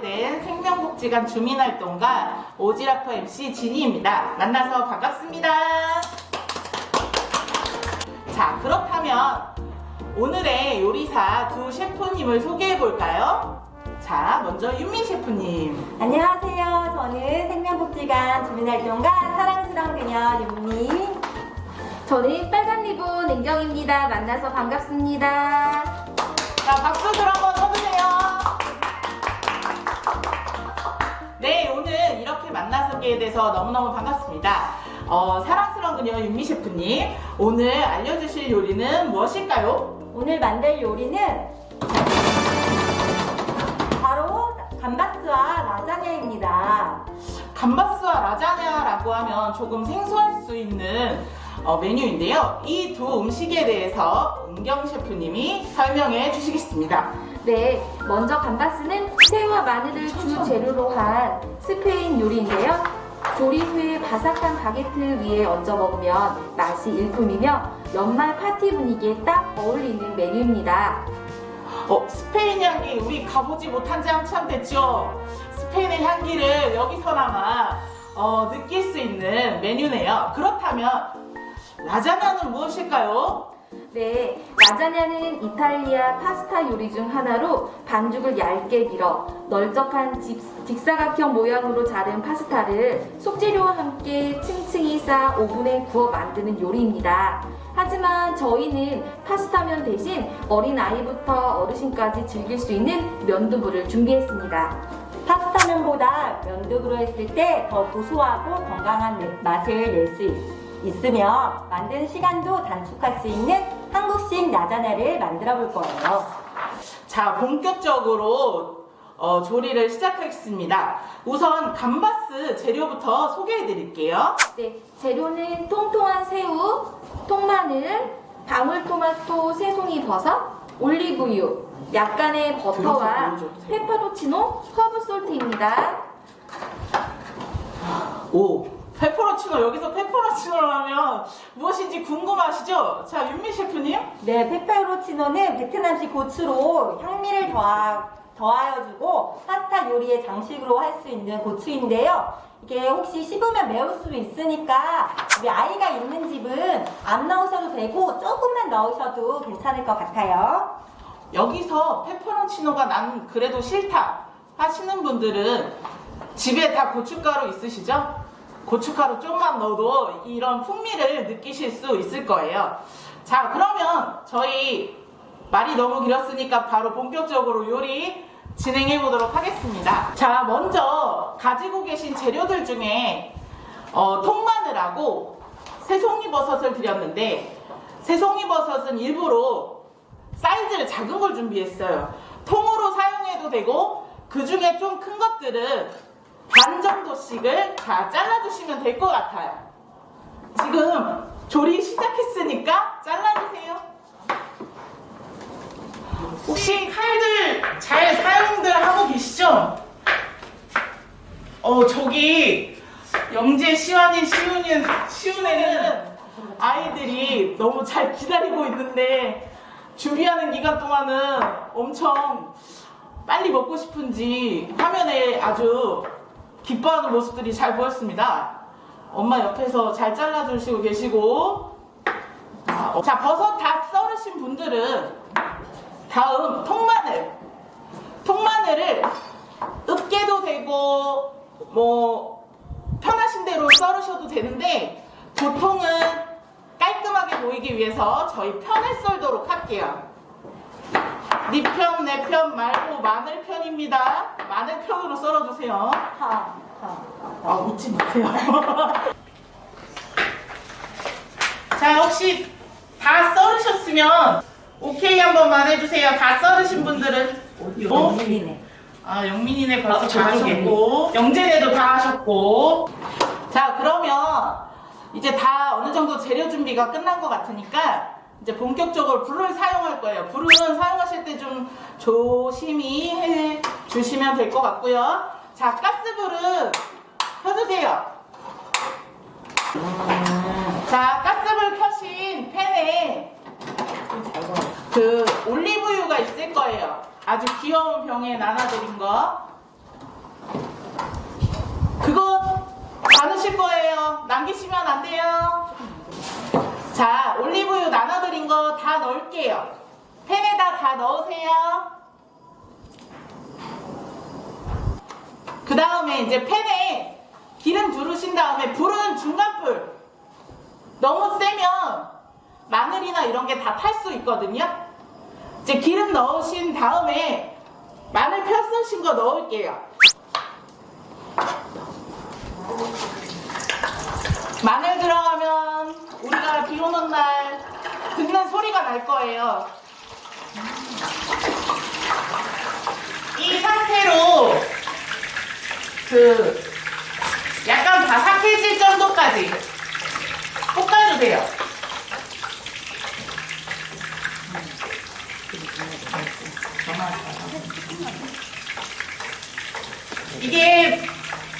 된 생명복지관 주민활동가 오지라퍼 MC 진희입니다. 만나서 반갑습니다. 자, 그렇다면 오늘의 요리사 두 셰프님을 소개해 볼까요? 자, 먼저 윤민 셰프님. 안녕하세요. 저는 생명복지관 주민활동가 사랑스러운 그녀 윤미. 저는 빨간 리본 은경입니다. 만나서 반갑습니다. 자, 박수들 한번 쳐 만나서게 돼서 너무너무 반갑습니다. 어, 사랑스러운 그녀 윤미 셰프님, 오늘 알려주실 요리는 무엇일까요? 오늘 만들 요리는 바로 감바스와 라자냐입니다. 감바스와 라자냐라고 하면 조금 생소할 수 있는 어, 메뉴인데요. 이 두 음식에 대해서 은경 셰프님이 설명해 주시겠습니다. 네, 먼저 감바스는 새우와 마늘을 주 재료로 한 스페인 요리인데요. 조리 후에 바삭한 바게트 위에 얹어 먹으면 맛이 일품이며 연말 파티 분위기에 딱 어울리는 메뉴입니다. 어, 스페인 향기 우리 가보지 못한 지 한참 됐죠. 스페인의 향기를 여기서나마 어, 느낄 수 있는 메뉴네요. 그렇다면 라자냐는 무엇일까요? 네, 라자냐는 이탈리아 파스타 요리 중 하나로 반죽을 얇게 밀어 널쩍한 직, 직사각형 모양으로 자른 파스타를 속재료와 함께 층층이 쌓아 오븐에 구워 만드는 요리입니다. 하지만 저희는 파스타면 대신 어린 아이부터 어르신까지 즐길 수 있는 면두부를 준비했습니다. 파스타면보다 면두부로 했을 때 더 고소하고 건강한 내- 맛을 낼 수 있 으며 만드는 시간도 단축할 수 있는 한국식 라자냐를 만들어 볼 거예요. 자, 본격적으로 어, 조리를 시작하겠습니다. 우선 감바스 재료부터 소개해 드릴게요. 네, 재료는 통통한 새우, 통마늘, 방울토마토, 새송이 버섯, 올리브유, 약간의 버터와. 페퍼로치노, 허브솔트입니다. 오, 페퍼로치노 여기서 페퍼로치노를 하면 무엇인지 궁금하시죠? 자, 윤미 셰프님. 네, 페페로치노는 베트남식 고추로 향미를 더하, 더하여주고 파스타 요리의 장식으로 할 수 있는 고추인데요. 이게 혹시 씹으면 매울 수도 있으니까 우리 아이가 있는 집은 안 넣으셔도 되고 조금만 넣으셔도 괜찮을 것 같아요. 여기서 페퍼론치노가 난 그래도 싫다 하시는 분들은 집에 다 고춧가루 있으시죠? 고춧가루 좀만 넣어도 이런 풍미를 느끼실 수 있을 거예요. 자, 그러면 저희 말이 너무 길었으니까 바로 본격적으로 요리 진행해 보도록 하겠습니다. 자, 먼저 가지고 계신 재료들 중에 어, 통마늘하고 새송이버섯을 드렸는데 새송이버섯은 일부러 사이즈를 작은 걸 준비했어요. 통으로 사용해도 되고 그 중에 좀 큰 것들은 반 정도씩을 다 잘라주시면 될 것 같아요. 지금 조리 시작했으니까 잘라주세요. 혹시 칼들 잘 사용들 하고 계시죠? 어 저기 영재 시완이 시훈이 시훈이는 아이들이 너무 잘 기다리고 있는데 준비하는 기간 동안은 엄청 빨리 먹고 싶은지 화면에 아주 기뻐하는 모습들이 잘 보였습니다. 엄마 옆에서 잘 잘라주시고 계시고 자, 어, 자, 버섯 다 썰으신 분들은 다음 통마늘 통마늘을 으깨도 되고 뭐 편하신 대로 썰으셔도 되는데 보통은 깔끔하게 보이기 위해서 저희 편을 썰도록 할게요. 네 편, 내편 말고 마늘 편입니다. 마늘 편으로 썰어주세요. 하, 하, 아, 웃지 마세요. 자, 혹시 다 썰으셨으면 오케이 한 번만 해주세요. 다 썰으신 분들은. 어? 밀리네. 아, 영민이네 벌써 아, 다. 하셨고, 영재네도 다 하셨고. 자, 그러면 이제 다 어느 정도 재료 준비가 끝난 것 같으니까 이제 본격적으로 불을 사용할 거예요. 불은 사용하실 때 좀 조심히 해 주시면 될 것 같고요. 자, 가스불은 켜주세요. 자, 가스불 켜신 팬에 그 올리브유가 있을 거예요. 아주 귀여운 병에 나눠드린 거. 그거 많으실 거예요. 남기시면 안 돼요. 자, 올리브유 나눠드린 거 다 넣을게요. 팬에다 다 넣으세요. 그 다음에 이제 팬에 기름 두르신 다음에 불은 중간불. 너무 세면 마늘이나 이런 게 다 탈 수 있거든요. 이제 기름 넣으신 다음에 마늘 펴쓰신 거 넣을게요. 마늘 들어가면 우리가 비 오는 날 듣는 소리가 날 거예요. 이 상태로 그 약간 바삭해질 정도까지 볶아주세요. 이게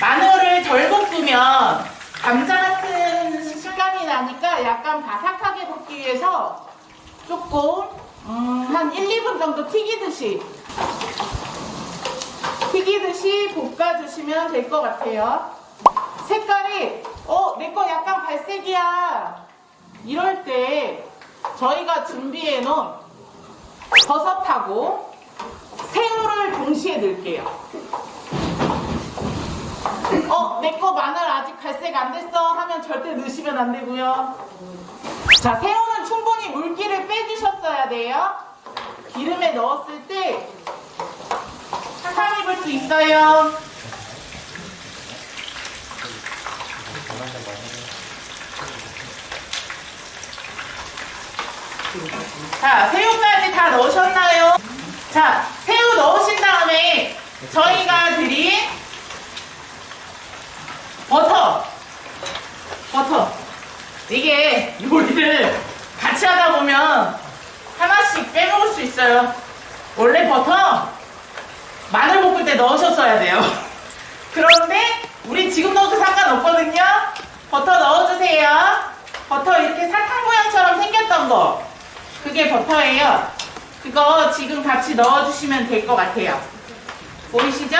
마늘을 덜 볶으면 감자 같은 식감이 나니까 약간 바삭하게 볶기 위해서 조금 음, 한 1, 2분 정도 튀기듯이 튀기듯이 볶아주시면 될 것 같아요. 색깔이 어, 내 거 약간 갈색이야. 이럴 때 저희가 준비해 놓은 버섯하고 새우를 동시에 넣을게요. 어, 내 거 마늘 아직 갈색 안 됐어 하면 절대 넣으시면 안 되고요. 자, 새우는 충분히 물기를 빼주셨어야 돼요. 기름에 넣었을 때화 상 입을 수 있어요. 자, 새우까지 다 넣으셨나요? 자, 새우 넣으신 다음에 저희가 드린 버터. 버터. 이게 요리를 같이 하다 보면 하나씩 빼먹을 수 있어요. 원래 버터 넣으셨어야 돼요. 그런데 우리 지금 넣어도 상관없거든요. 버터 넣어주세요. 버터 이렇게 사탕 모양처럼 생겼던 거. 그게 버터예요. 그거 지금 같이 넣어주시면 될 것 같아요. 보이시죠?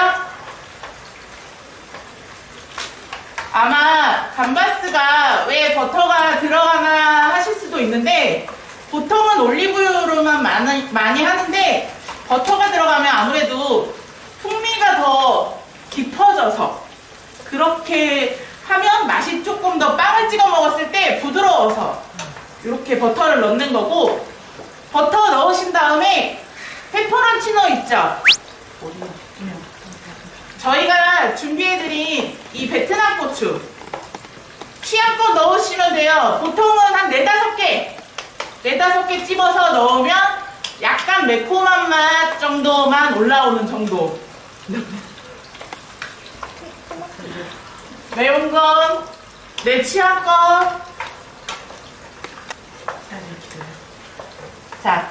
아마 감바스가 왜 버터가 들어가나 하실 수도 있는데 보통은 올리브유로만 많이, 많이 하는데 버터가 들어가면 아무래도 풍미 가 더 깊어져서 그렇게 하면 맛이 조금 더 빵을 찍어 먹었을 때 부드러워서 이렇게 버터를 넣는 거고 버터 넣으신 다음에 페퍼론치노 있죠? 저희가 준비해드린 이 베트남 고추 취향껏 넣으시면 돼요. 보통은 한 네다섯 개, 네다섯 개 찝어서 넣으면 약간 매콤한 맛 정도만 올라오는 정도. 매운 건 내 취향껏. 자,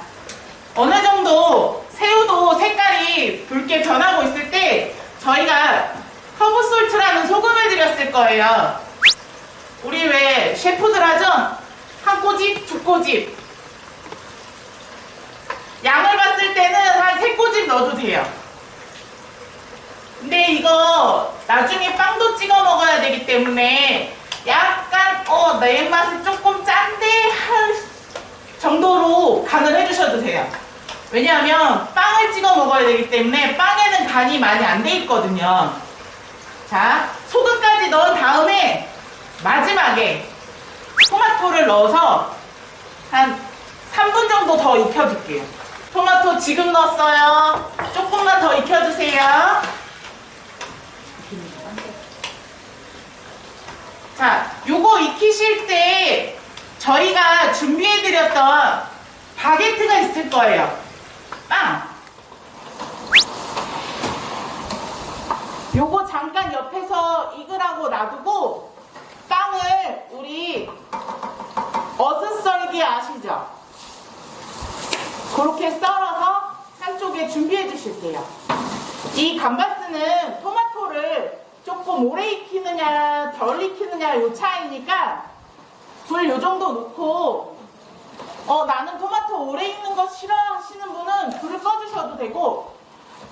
어느 정도 새우도 색깔이 붉게 변하고 있을 때 저희가 허브솔트라는 소금을 드렸을 거예요. 우리 왜 셰프들 하죠? 한 꼬집, 두 꼬집. 양을 봤을 때는 한 세 꼬집 넣어도 돼요. 근데 이거 나중에 빵도 찍어 먹어야 되기 때문에 약간 어, 내 입맛이 조금 짠데 할 정도로 간을 해주셔도 돼요. 왜냐하면 빵을 찍어 먹어야 되기 때문에 빵에는 간이 많이 안 돼 있거든요. 자, 소금까지 넣은 다음에 마지막에 토마토를 넣어서 한 3분 정도 더 익혀줄게요. 토마토 지금 넣었어요. 조금만 더 익혀주세요. 자, 요거 익히실 때 저희가 준비해드렸던 바게트가 있을 거예요. 빵. 요거 잠깐 옆에서 익으라고 놔두고 빵을 우리 어슷썰기 아시죠? 그렇게 썰어서 한쪽에 준비해 주실게요. 이 감바스는 토마토를 조금 오래 익히느냐 덜 익히느냐 요 차이니까 불 요 정도 놓고 어 나는 토마토 오래 익는 거 싫어하시는 분은 불을 꺼주셔도 되고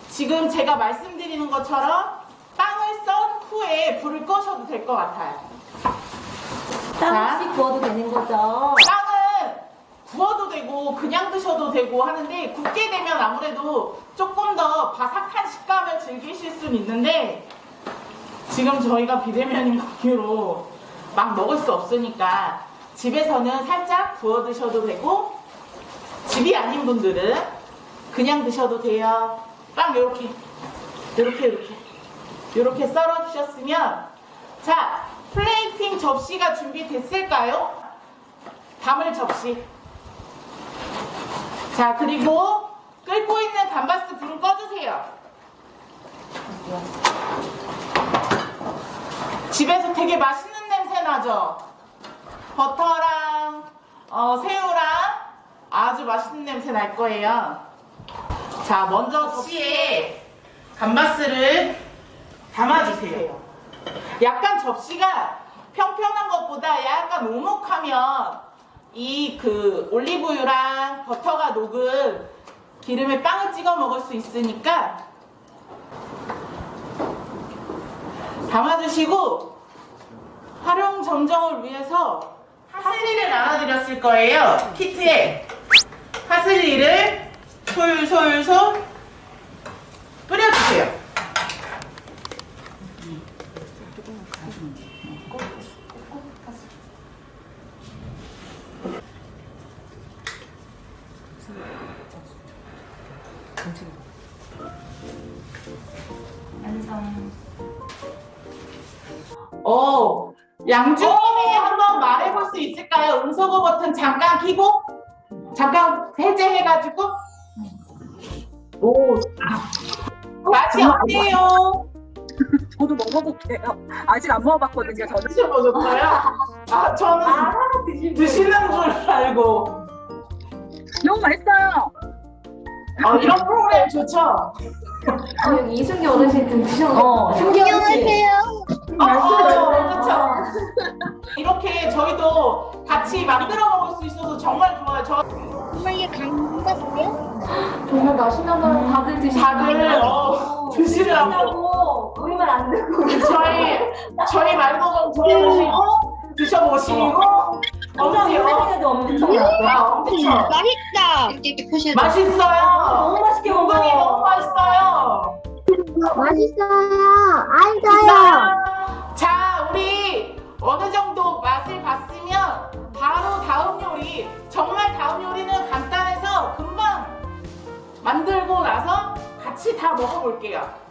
지금 제가 말씀드리는 것처럼 빵을 썬 후에 불을 끄셔도 될 것 같아요. 땅 없이 구워도 되는 거죠. 빵은 구워도 되고 그냥 드셔도 되고 하는데 굽게 되면 아무래도 조금 더 바삭한 식감을 즐기실 수는 있는데 지금 저희가 비대면인 관계로 막 먹을 수 없으니까 집에서는 살짝 구워 드셔도 되고 집이 아닌 분들은 그냥 드셔도 돼요. 빵 이렇게 이렇게 이렇게 이렇게 썰어 주셨으면 자 플레이팅 접시가 준비됐을까요? 담을 접시. 자 그리고 끓고 있는 감바스 불을 꺼주세요. 집에서 되게 맛있는 냄새 나죠? 버터랑 어, 새우랑 아주 맛있는 냄새 날 거예요. 자, 먼저 접시에 감바스를 담아주세요. 약간 접시가 평평한 것보다 약간 오목하면 이 그 올리브유랑 버터가 녹은 기름에 빵을 찍어 먹을 수 있으니까 담아주시고 활용 정정을 위해서 파슬리를 나눠드렸을 거예요. 키트에 파슬리를 솔솔솔 뿌려주세요. 어, 양주님이 한번 말해볼 수 있을까요? 음소거 버튼 잠깐 키고 잠깐 해제해가지고 오 맛이 어때요? 저도 먹어볼게요. 아직 안 먹어봤거든요. 저는 드셔보셨어요? 아 저는 드시는 줄 알고 너무 맛있어요. 어, 이런 프로그램 좋죠? 어, 여기 이승기 어르신 좀 드셔보세요. 어, 신기하지? 어, 어, 그렇죠. 이렇게 저희도 같이 만들어 먹을 수 있어서 정말 좋아요. 저 정말 강박이요? 정말 맛있나 봐요. 다들 드시고. 다들 어, 드시라고 우리만 안 듣고 저희 저희 말도 좀 들어보시고 드셔보시고 엄청 엄지요. 유명해도 엄청 아 엄지요. 맛있다. 이렇게 표시해줘. 맛있어요. 너무 맛있게 먹어. 엉덩이 너무 맛있어요. 맛있어요. 알죠. 자, 우리 어느 정도 맛을 봤으면 바로 다음 요리. 정말 다음 요리는 간단해서 금방 만들고 나서 같이 다 먹어볼게요.